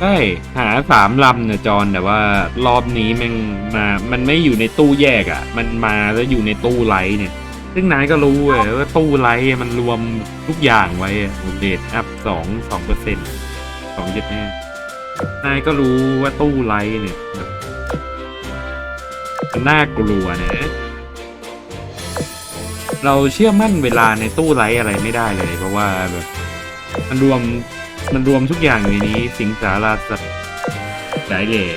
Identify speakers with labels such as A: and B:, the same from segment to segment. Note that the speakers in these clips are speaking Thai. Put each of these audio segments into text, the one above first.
A: ใช่หาสามลำเนี่ยจอนแต่ว่ารอบนี้แมันมา มันไม่อยู่ในตู้แยกอะ่ะ มันมาแล้วอยู่ในตู้ไลท์เนี่ย ซึ่งนายก็รู้เว้ยว่าตู้ไลท์มันรวมทุกอย่างไว้เดทอัพสองสองเปอร์เซ็นต์สองเจ็ดแน่นายก็รู้ว่าตู้ไลท์เนี่ยแบบมันน่ากลัวนะเราเชื่อมั่นเวลาในตู้ไลท์อะไรไม่ได้เลย เพราะว่าแบบมันรวม มันรวมทุกอย่างอยู่ในนี้ สิงสาราสัตว์ได้เลย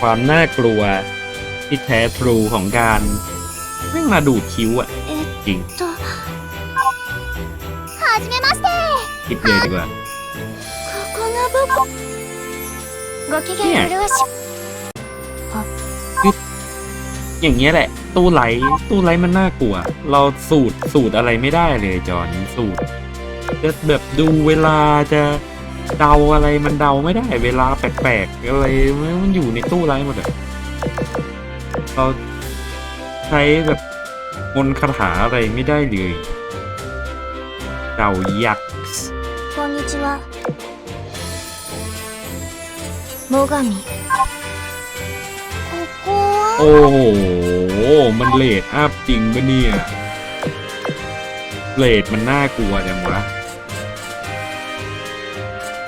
A: ความน่ากลัวที่แท้ทรูของการไม่งมาดูดคิ้วอะ
B: えっ
A: จริง
B: とはじめまして
A: คิดเลยดีกว่า
B: ここの部分ご機嫌よろし
A: อย่างเงี้ยแหละ ตู้ไลท์ตู้ไลท์มันน่ากลัว เราสูตรสูตรอะไรไม่ได้เลยจอนสูตรจะแบบดูเวลาจะเดาอะไรมันเดาไม่ได้ เวลาแปลกๆอะไรมันอยู่ในตู้ไลท์หมดอะเราใช้แบบมนต์คาถาอะไรไม่ได้เลย เดายักษ์
B: こんにちは最上ここは
A: โอ้โห มันเลดอัพจริงปะเนี่ยเลดมันน่ากลัวจังวะ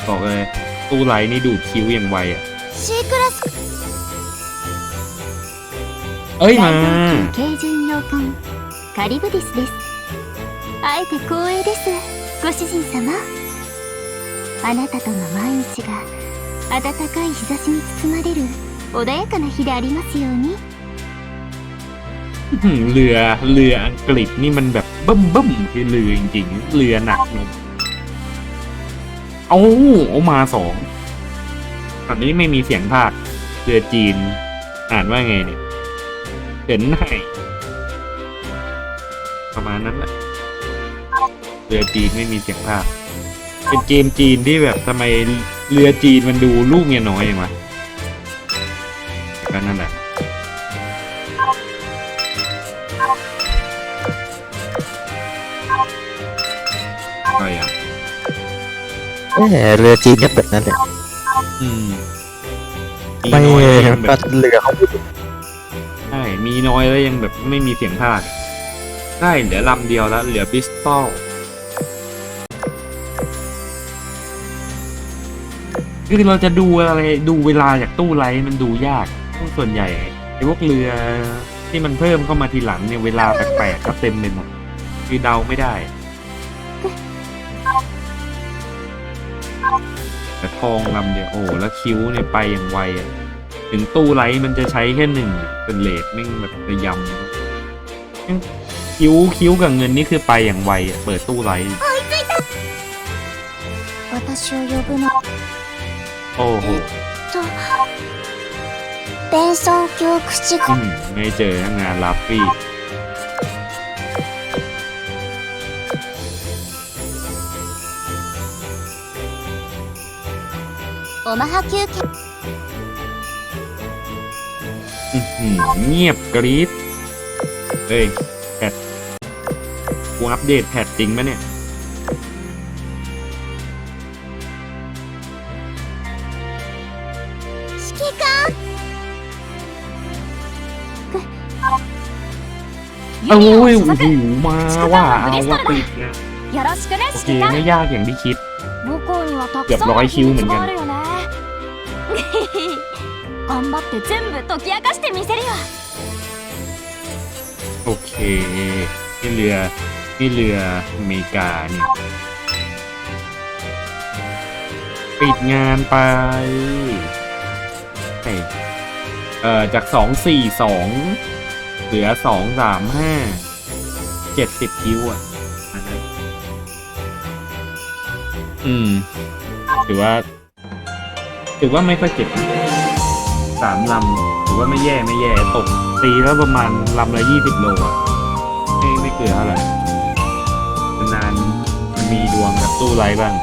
A: บอกเลย ตู้ไลท์นี่ดูดคิ้วอย่างไวอ่ะ
B: シークラス
A: เอ้ย
B: 大
A: มา
B: 東急軽巡洋艦カリブディスですあえて光栄ですご主人様あなたとの毎日が暖かい日差しに包まれる 穏やかな日でありますように
A: อื้อหือเรือเรืออังกฤษนี่มันแบบบึ้มบึ้มคือเรือจริงๆ เรือหนักนมเอาเอามาสองตอนนี้ไม่มีเสียงภาค เรือจีน อ่านว่าไงเนี่ยเห็นไหนประมาณนั้นแหละ เรือจีนไม่มีเสียงภาค เป็นเกมจีนที่แบบทำไมเรือจีนมันดูลูกเมียน้อยอย่างวะแต่ ก็นั่นแหละก็ยัง
C: เอ้เรือจีนก็แบบนั้นแหละ
A: อืม
C: ไม่
A: น้อยแล้วยังแบ
C: ก็
A: บ
C: เรือเขา
A: ใช่มีน้อยแล้วยังแบบไม่มีเสียงภาคใช่เหลือลำเดียวแล้ว เหลือบิสตอลคือเราจะดูอะไรดูเวลาจากตู้ไลท์มันดูยาก ส่วนใหญ่ไอ้พวกเรือที่มันเพิ่มเข้ามาทีหลังเนี่ยเวลาแปลกๆก็เต็มไปหมด คือเดาไม่ได้ แต่ทองลำเดียวโอ้แล้วคิ้วเนี่ยไปอย่างไวอ่ะ ถึงตู้ไลท์มันจะใช้แค่หนึ่งเป็นเลทแม่งแบบระยำแม่งคิ้วคิ้วกับเงินนี่คือไปอย่างไวอ่ะ เปิดตู้ไลท์
B: 私を呼ぶの
A: โอ้โห
B: とベンソン教口
A: อืมไม่เจอทั้งงานลาฟฟี่
B: オマハ休憩
A: อื้อหือเงียบกรี๊ดเฮ้ยแพทกูอัปเดตแพทจริงปะเนี่ย เอ้ยหูมาว่าเอาว่าปิดโอเคไม่ยากอย่างที่คิด เกือบร้อยคิวเหมือนกันโอเคที่เรือที่เรืออเมริกาเนี่ยปิดงานไปเอ่อจากสองสี่สอง เหลือสองสามห้าเจ็ดสิบคิวอะอืม ถือว่า ถือว่าไม่ค่อยเจ็บสามลำ ถือว่าไม่แย่ไม่แย่ตกตีแล้วประมาณลำละยี่สิบโลอะไม่ไม่เกินเท่าไหร่นานมันมีดวงกับตู้ไรบ้าง